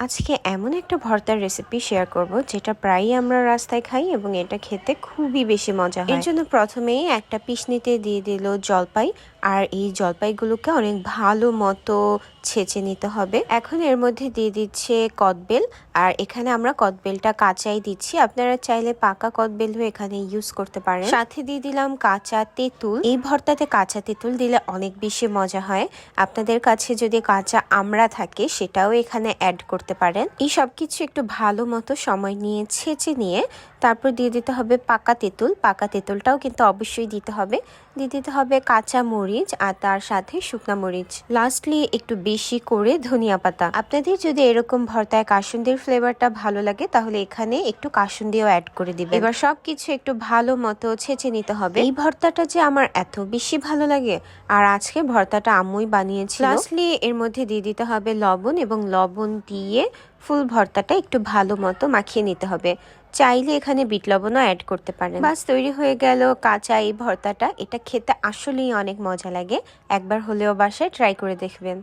আজকে এমন একটা ভর্তার রেসিপি শেয়ার করব যেটা প্রায়ই আমরা রাস্তায় খাই এবং এটা খেতে খুবই বেশি মজা হয়। এর জন্য প্রথমেই একটা পিসনিতে দিয়ে দিল জলপাই আর এই জলপাইগুলোকে অনেক ভালো মতো ছেঁচে নিতে হবে। এখন এর মধ্যে দিয়ে দিচ্ছে কদবেল আর এখানে আমরা কদবেলটা কাঁচাই দিচ্ছি। আপনারা চাইলে পাকা কদবেলও এখানে ইউজ করতে পারেন। সাথে দিয়ে দিলাম কাঁচা তেঁতুল। এই ভর্তাতে কাঁচা তেঁতুল দিলে অনেক বেশি মজা হয়। আপনাদের কাছে যদি কাঁচা আমড়া থাকে সেটাও এখানে অ্যাড করতে পারেন। এই সব কিছু একটু ভালো মতো সময় নিয়ে ছেঁচে নিয়ে তারপর দিয়ে দিতে হবে পাকা তেঁতুল। পাকা তেঁতুলটাও কিন্তু অবশ্যই দিতে হবে। দিয়ে দিতে হবে কাঁচা মরিচ আর তার সাথে শুকনা মরিচ। লাস্টলি একটু বেশি করে ধনিয়া পাতা। আপনাদের যদি এরকম ভর্তায় কাসুন্দির ফ্লেভারটা ভালো লাগে, তাহলে এখানে একটু কাসুন্দিও অ্যাড করে দিবেন। এবার সব কিছু একটু ভালো মতো ছেঁচে নিতে হবে। এই ভর্তাটা যে আমার এত বেশি ভালো লাগে, আর আজকে ভর্তাটা আম্মুই বানিয়েছিল। লাস্টলি এর মধ্যে দিয়ে দিতে হবে লবণ এবং লবণ দিয়ে ফুল ভর্তাটা একটু ভালো মতো মাখিয়ে নিতে হবে। চাইলে এখানে বিট লবণও অ্যাড করতে পারেন। বাস তৈরি হয়ে গেল কাঁচা এই ভর্তাটা। এটা খেতে আসলেই অনেক মজা লাগে। একবার হলেও বাসায় ট্রাই করে দেখবেন।